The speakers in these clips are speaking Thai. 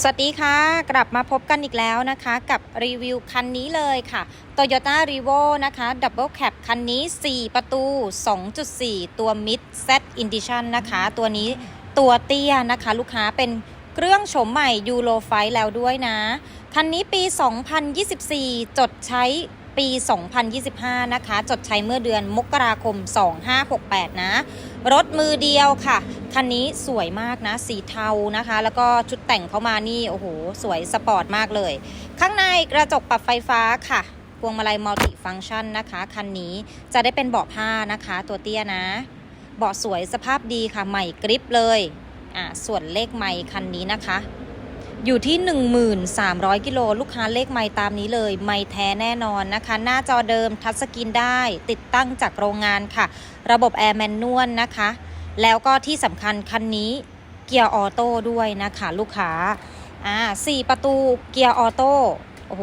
สวัสดีค่ะ กลับมาพบกันอีกแล้วนะคะ กับรีวิวคันนี้เลยค่ะ Toyota r e v o นะคะ Double Cab คันนี้ 4 ประตู 2.4 ตัว Mid Z Edition นะคะ ตัวนี้ตัวเตี้ยนะคะ ลูกค้าเป็นเครื่องโฉมใหม่ยูโรไฟแล้วด้วยนะ คันนี้ปี 2024 จดใช้ ปี 2025 นะคะ จดใช้เมื่อเดือนมกราคม 2568 นะ รถมือเดียวค่ะ คันนี้สวยมากนะ สีเทานะคะ แล้วก็ชุดแต่งเขามานี่ โอ้โห สวยสปอร์ตมากเลย ข้างในกระจกปรับไฟฟ้าค่ะ พวงมาลัยมัลติฟังชันนะคะ คันนี้จะได้เป็นเบาะผ้านะคะ ตัวเตี้ยนะ เบาะสวยสภาพดีค่ะ ใหม่กริปเลย อ่า ส่วนเลขไมค์คันนี้นะคะ อยู่ที่ 1,300 กิโลลูกค้าเลขไมค์ตามนี้เลย ไมค์แท้แน่นอนนะคะ หน้าจอเดิมทัชสกรีนได้ ติดตั้งจากโรงงานค่ะ ระบบแอร์แมนนวลนะคะ แล้วก็ที่สำคัญคันนี้เกียร์ออโต้ด้วยนะคะลูกค้าอ่าสี่ประตูเกียร์ออโต้โอ้โห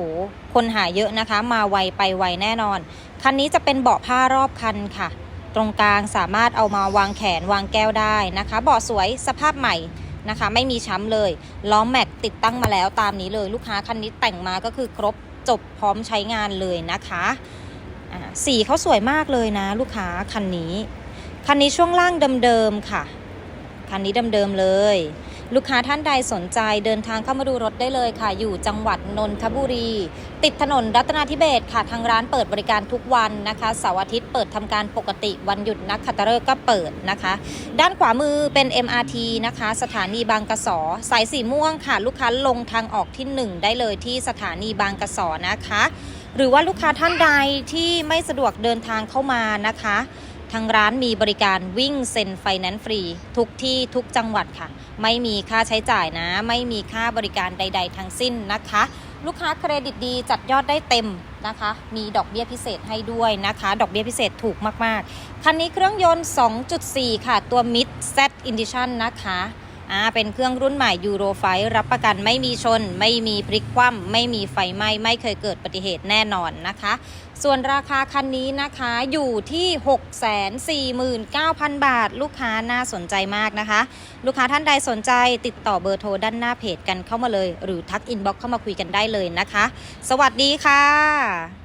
คนหาเยอะนะคะ มาไวไปไวแน่นอน คันนี้จะเป็นเบาะผ้ารอบคันค่ะ ตรงกลางสามารถเอามาวางแขนวางแก้วได้นะคะ เบาะสวยสภาพใหม่ นะคะ ไม่มีช้ำเลยล้อแม็กติดตั้งมาแล้วตามนี้เลยลูกค้าคันนี้แต่งมาก็คือครบจบพร้อมใช้งานเลยนะคะสีเขาสวยมากเลยนะ ลูกค้าคันนี้ คันนี้ช่วงล่างเดิมๆค่ะ คันนี้เดิมๆเลย ลูกค้าท่านใดสนใจเดินทางเข้ามาดูรถได้เลยค่ะ อยู่จังหวัดนนทบุรี ติดถนนรัตนาธิเบศค่ะ ทางร้านเปิดบริการทุกวันนะคะเสาร์อาทิตย์เปิดทำการปกติวันหยุดนักขัตฤกษ์ก็เปิดนะคะ ด้านขวามือเป็น MRT นะคะ สถานีบางกระสอสายสีม่วงค่ะ ลูกค้าลงทางออกที่ 1 ได้เลยที่สถานีบางกระสอนะคะ หรือว่าลูกค้าท่านใดที่ไม่สะดวกเดินทางเข้ามานะคะ ทางร้านมีบริการวิ่งเซ็นไฟแนนซ์ฟรี ทุกที่ทุกจังหวัดค่ะ ไม่มีค่าใช้จ่ายนะ ไม่มีค่าบริการใด ๆ ทั้งสิ้นนะคะ ลูกค้าเครดิตดีจัดยอดได้เต็มนะคะ มีดอกเบี้ยพิเศษให้ด้วยนะคะ ดอกเบี้ยพิเศษถูกมากๆ คันนี้เครื่องยนต์ 2.4 ค่ะ ตัว Mid Z Edition นะคะ อ่าเป็นเครื่องรุ่นใหม่ยูโรไฟรับประกันไม่มีชน ไม่มีพลิกคว่ำไม่มีไฟไหม้ไม่เคยเกิดอุบัติเหตุแน่นอนนะคะ ส่วนราคาคันนี้นะคะอยู่ที่ 649,000 บาท ลูกค้าน่าสนใจมากนะคะ ลูกค้าท่านใดสนใจติดต่อเบอร์โทรด้านหน้าเพจกันเข้ามาเลย หรือทักอินบ็อกเข้ามาคุยกันได้เลยนะคะ สวัสดีค่ะ